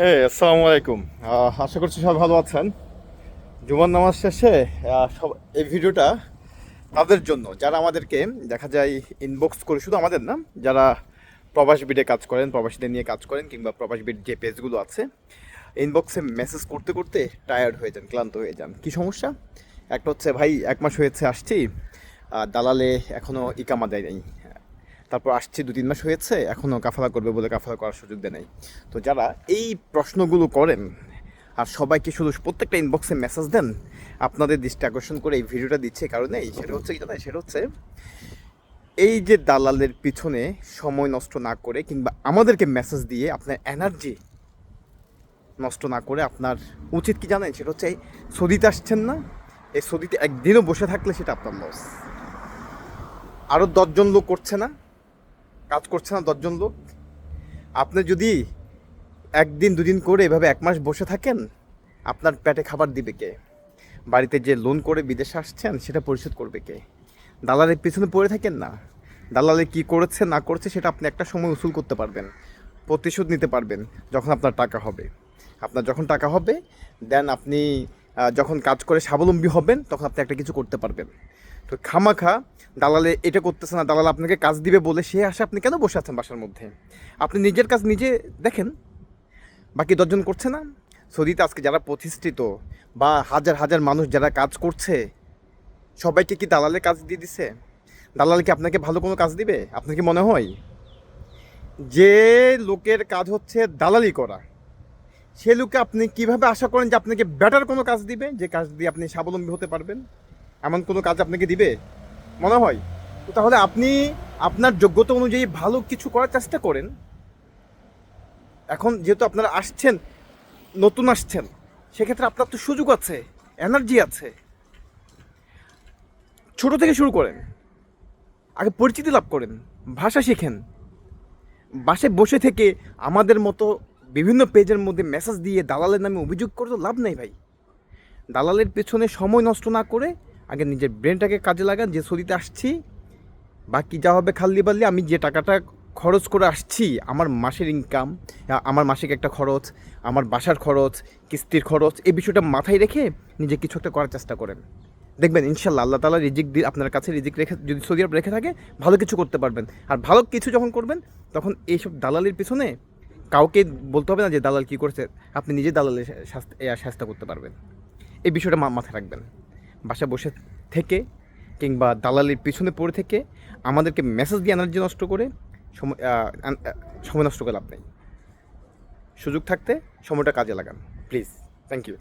হ্যাঁ আসসালামু আলাইকুম। আশা করছি সবাই ভালো আছেন। জুমার নামাজ শেষে সব এই ভিডিওটা তাদের জন্য। যারা আমাদেরকে দেখা যায় ইনবক্স করে, শুধু আমাদের না, যারা প্রবাস বিডে কাজ করেন, প্রবাসীদের নিয়ে কাজ করেন, কিংবা প্রবাস বিড যে পেজগুলো আছে ইনবক্সে মেসেজ করতে করতে টায়ার্ড হয়ে যান, ক্লান্ত হয়ে যান। কি সমস্যা? একটা হচ্ছে, ভাই, এক মাস হয়েছে, আসছি। দালালে এখনও ইকামা দেয় নাই। তারপর আসছে দু তিন মাস হয়েছে এখনও কাফালা করবে বলে কাফালা করার সুযোগ দেয় নাই। তো যারা এই প্রশ্নগুলো করেন আর সবাইকে শুধু প্রত্যেকটা ইনবক্সে মেসেজ দেন, আপনাদের দৃষ্টি আকর্ষণ করে এই ভিডিওটা দিচ্ছে এই কারণেই, সেটা হচ্ছে কি জানেন? সেটা হচ্ছে এই যে দালালের পিছনে সময় নষ্ট না করে কিংবা আমাদেরকে মেসেজ দিয়ে আপনার এনার্জি নষ্ট না করে আপনার উচিত কি জানেন? সেটা হচ্ছে সৌদিতে আসছেন না, এই সৌদিতে একদিনও বসে থাকলে সেটা আপনার লস আরও দশজন লোক করছে না কাজ করছে না দশজন লোক। আপনি যদি একদিন, দুদিন করে এভাবে এক মাস বসে থাকেন, আপনার পেটে খাবার দিবে কে? বাড়িতে যে লোন করে বিদেশে আসছেন, সেটা পরিশোধ করবে কে? দালালের পিছনে পড়ে থাকেন না। দালালে কি করেছে, না করেছে, সেটা আপনি একটা সময় উসুল করতে পারবেন, প্রতিশোধ নিতে পারবেন, যখন আপনার টাকা হবে। আপনার যখন টাকা হবে, দেন আপনি যখন কাজ করে স্বাবলম্বী হবেন, তখন আপনি একটা কিছু করতে পারবেন। তো খামাখা, দালালে এটা করতেছে না, দালাল আপনাকে কাজ দিবে বলে সে আসে আপনি কেন বসে আছেন বাসার মধ্যে? আপনি নিজের কাজ নিজে দেখেন, বাকি দশজন করছে না? সৌদিতে আজকে যারা প্রতিষ্ঠিত বা হাজার হাজার মানুষ যারা কাজ করছে, সবাইকে কি দালালে কাজ দিয়ে দিছে? দালাল কি আপনাকে ভালো কোনো কাজ দিবে? আপনার কি মনে হয়? যে লোকের কাজ হচ্ছে দালালি করা। সে লোককে আপনি কীভাবে আশা করেন যে আপনাকে বেটার কোনো কাজ দিবে? যে কাজ দিয়ে আপনি স্বাবলম্বী হতে পারবেন? এমন কোনো কাজ আপনাকে দিবে? মনে হয়? তো তাহলে আপনি আপনার যোগ্যতা অনুযায়ী ভালো কিছু করার চেষ্টা করেন। এখন যেহেতু আপনারা আসছেন, নতুন আসছেন, সেক্ষেত্রে আপনার তো সুযোগ আছে এনার্জি আছে। ছোট থেকে শুরু করেন। আগে পরিচিতি লাভ করেন, ভাষা শেখেন। বাসে বসে থেকে আমাদের মতো বিভিন্ন পেজের মধ্যে মেসেজ দিয়ে দালালের নামে অভিযোগ করে তো লাভ নেই ভাই। দালালের পেছনে সময় নষ্ট না করে আগে নিজের ব্রেনটাকে কাজে লাগান, যে সৌদিতে আসছি, বাকি যা হবে খাল্লি বাল্লি, আমি যে টাকাটা খরচ করে আসছি, আমার মাসের ইনকাম আমার মাসিক একটা খরচ, আমার বাসার খরচ, কিস্তির খরচ, এই বিষয়টা মাথায় রেখে নিজে কিছু একটা করার চেষ্টা করেন। দেখবেন, ইনশাল্লাহ আল্লাহ তালা রিজিক দিয়ে আপনার কাছে রিজিক রেখে, যদি সৌদি আরব রেখে থাকে, ভালো কিছু করতে পারবেন। আর ভালো কিছু যখন করবেন, তখন এইসব দালালির পিছনে কাউকে বলতে হবে না যে দালাল কী করছে, আপনি নিজে দালালের শাস্তা করতে পারবেন। এই বিষয়টা মাথায় রাখবেন। বাসা বসে থেকে কিংবা দালালের পিছনে পড়ে থেকে আমাদেরকে মেসেজ দিয়ে এনার্জি নষ্ট করে সময় সময় নষ্ট করে লাভ নেই। সুযোগ থাকতে সময়টা কাজে লাগান। Please thank you